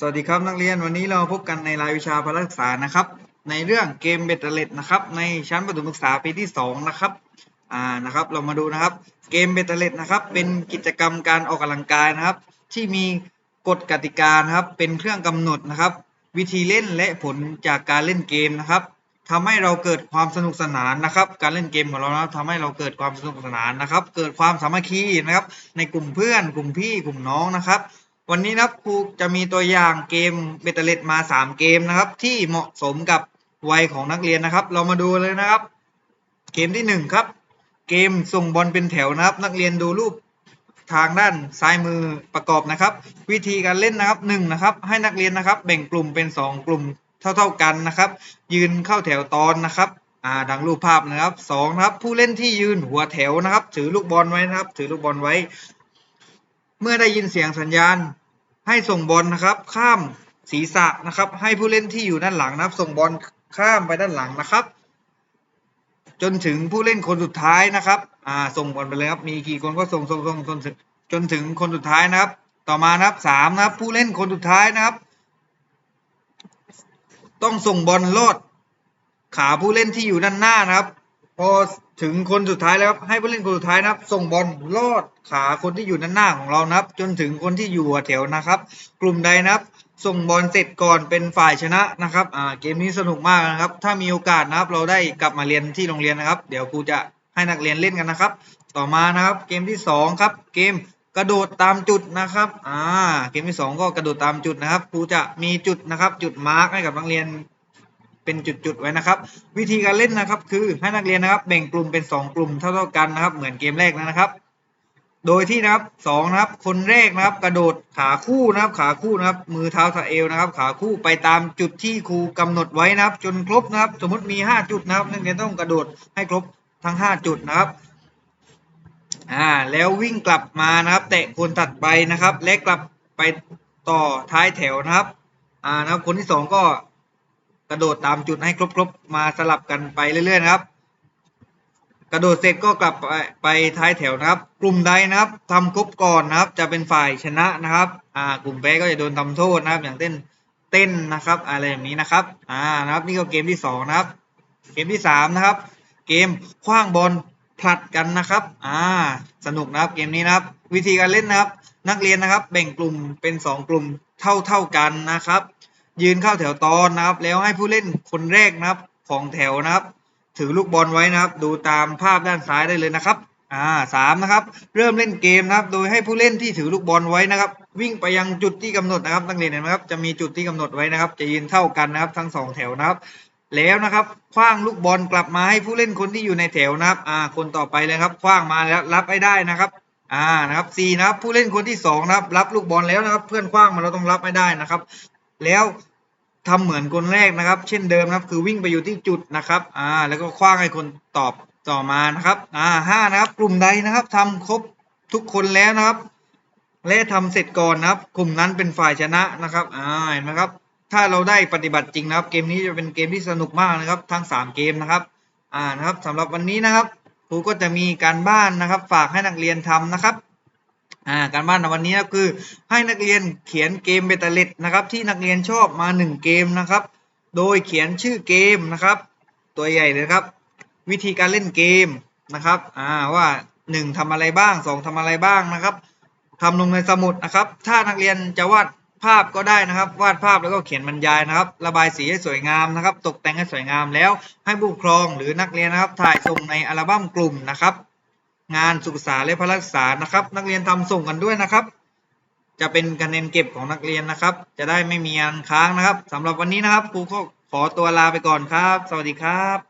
สวัสดีครับนักเรียนวันนี้เราพบกันในรายวิชาพละศึกษานะครับ ในเรื่องเกมเบตเตอร์เลตนะครับในชั้นประถมศึกษาปีที่สองนะครับอ่านะครับเรามาดูนะครับเกมเบตเตอร์เลตนะครับเป็นกิจกรรมการออกกำลังกายนะครับ ที่มีกฎกติกานะครับเป็นเครื่องกำหนดนะครับ วิธีเล่นและผลจากการเล่นเกมนะครับทำให้เราเกิดความสนุกสนานนะครับ การเล่นเกมของเรานะทำให้เราเกิดความสนุกสนานนะครับ เกิดความสามัคคีนะครับ ในกลุ่มเพื่อน กลุ่มพี่กลุ่มน้องนะครับ วันนี้นะครับครูจะมีตัวอย่างเกมเบตเตอร์เลตมา 3 เกมนะครับ ที่เหมาะสมกับวัยของนักเรียนนะครับ เรามาดูเลยนะครับ เกมที่ 1 ครับ เกมส่งบอลเป็นแถวนะครับ นักเรียนดูรูปทางด้านซ้ายมือประกอบนะครับ วิธีการเล่นนะครับหนึ่งนะครับ ให้นักเรียนนะครับ แบ่งกลุ่มเป็น 2 กลุ่มเท่า ๆกันนะครับ ยืนเข้าแถวตอนนะครับอ่าดังรูปภาพนะครับสองนะครับ ผู้เล่นที่ยืนหัวแถวนะครับ ถือลูกบอลไว้นะครับ ถือลูกบอลไว้ เมื่อได้ยินเสียงสัญญาณ ให้ส่งบอลนะครับ ข้ามศีรษะนะครับ ให้ผู้เล่นที่อยู่ด้านหลังนะครับ ส่งบอลข้ามไปด้านหลังนะครับ จนถึงผู้เล่นคนสุดท้ายนะครับอ่าส่งบอลไปเลยครับมีกี่คนก็ส่งส่งส่งจนถึงจนถึงคนสุดท้ายนะครับ ต่อมานะครับสามนะครับ ผู้เล่นคนสุดท้ายนะครับ ต้องส่งบอลลอดขาผู้เล่นที่อยู่ด้านหน้านะครับ พอถึงคนสุดท้ายแล้วครับให้ผู้เล่นคนสุดท้ายนะครับ ส่งบอลลอดขาคนที่อยู่ด้านหน้าของเรานะครับ จนถึงคนที่อยู่หัวแถวนะครับ กลุ่มใดนะครับ ส่งบอลเสร็จก่อนเป็นฝ่ายชนะนะครับอ่าเกมนี้สนุกมากนะครับ ถ้ามีโอกาสนะครับ เราได้กลับมาเรียนที่โรงเรียนนะครับ เดี๋ยวครูจะให้นักเรียนเล่นกันนะครับ ต่อมานะครับ เกมที่สองครับ เกมกระโดดตามจุดนะครับอ่าเกมที่สองก็กระโดดตามจุดนะครับครูจะมีจุดนะครับ จุดมาร์กให้กับนักเรียน เป็นจุดๆไว้นะครับ วิธีการเล่นนะครับ คือให้นักเรียนนะครับ แบ่งกลุ่มเป็น 2 กลุ่มเท่าๆกันนะครับ เหมือนเกมแรกนะครับ โดยที่นะครับสองนะครับ คนแรกนะครับ กระโดดขาคู่นะครับ ขาคู่นะครับ มือเท้าสะเอวนะครับ ขาคู่ไปตามจุดที่ครูกำหนดไว้นะครับ จนครบนะครับ สมมติมี 5 จุดนะครับนักเรียนต้องกระโดดให้ครบทั้ง 5 จุดนะครับอ่าแล้ววิ่งกลับมานะครับแตะคนถัดไปนะครับ และกลับไปต่อท้ายแถวนะครับอ่านะครับคนที่สองก็ กระโดดตามจุดให้ครบๆมาสลับกันไปเรื่อยๆนะครับ กระโดดเสร็จก็กลับไปไปท้ายแถวนะครับ กลุ่มใดนะครับทำครบก่อนนะครับ จะเป็นฝ่ายชนะนะครับอ่ากลุ่มแพ้ก็จะโดนทำโทษนะครับ อย่างเต้นเต้นนะครับ อะไรอย่างนี้นะครับอ่านะครับ นี่ก็เกมที่สองนะครับ เกมที่สามนะครับ เกมคว้างบอลผลัดกันนะครับ อ่า สนุกนะครับเกมนี้นะครับ วิธีการเล่นนะครับ นักเรียนนะครับ แบ่งกลุ่มเป็นสองกลุ่มเท่าเท่ากันนะครับ ยืนเข้าแถวตอนนะครับ แล้วให้ผู้เล่นคนแรกนะครับ ของแถวนะครับ ถือลูกบอลไว้นะครับ ดูตามภาพด้านซ้ายได้เลยนะครับอ่าสามนะครับ เริ่มเล่นเกมนะครับ โดยให้ผู้เล่นที่ถือลูกบอลไว้นะครับ วิ่งไปยังจุดที่กำหนดนะครับนักเรียนเห็นไหมครับจะมีจุดที่กำหนดไว้นะครับ จะยืนเท่ากันนะครับ ทั้งสองแถวนะครับ แล้วนะครับคว้างลูกบอลกลับมาให้ผู้เล่นคนที่อยู่ในแถวนะครับอ่าคนต่อไปเลยครับคว้างมาแล้วรับให้ได้นะครับอ่านะครับสี่นะครับผู้เล่นคนที่สองนะครับ รับลูกบอลแล้วนะครับ เพื่อนคว้างมาเราต้องรับให้ได้นะครับ แล้ว ทำเหมือนคนแรกนะครับ เช่นเดิมนะครับ คือวิ่งไปอยู่ที่จุดนะครับ อ่า แล้วก็คว้างให้คนตอบต่อมานะครับ อ่าห้านะครับ กลุ่มใดนะครับทำครบทุกคนแล้วนะครับ และทำเสร็จก่อนนะครับ กลุ่มนั้นเป็นฝ่ายชนะนะครับ อ่า เห็นไหมครับ ถ้าเราได้ปฏิบัติจริงนะครับ เกมนี้จะเป็นเกมที่สนุกมากนะครับ ทั้งสามเกมนะครับ อ่า นะครับสำหรับวันนี้นะครับ ครูก็จะมีการบ้านนะครับ ฝากให้นักเรียนทำนะครับ อ่าการบ้านในวันนี้ก็คือให้นักเรียนเขียนเกมเบตเตอร์เลตนะครับที่นักเรียนชอบมาหนึ่งเกมนะครับ โดยเขียนชื่อเกมนะครับ ตัวใหญ่เลยครับ วิธีการเล่นเกมนะครับอ่าว่าหนึ่งทำอะไรบ้างสองทำอะไรบ้างนะครับทำลงในสมุดนะครับ ถ้านักเรียนจะวาดภาพก็ได้นะครับ วาดภาพแล้วก็เขียนบรรยายนะครับ ระบายสีให้สวยงามนะครับ ตกแต่งให้สวยงามแล้วให้ผู้ปกครองหรือนักเรียนนะครับ ถ่ายส่งในอัลบั้มกลุ่มนะครับ งานศึกษาและพลักษานะครับ นักเรียนทำส่งกันด้วยนะครับ จะเป็นคะแนนเก็บของนักเรียนนะครับ จะได้ไม่มีอันค้างนะครับสำหรับวันนี้นะครับครูก็ขอตัวลาไปก่อนครับ สวัสดีครับ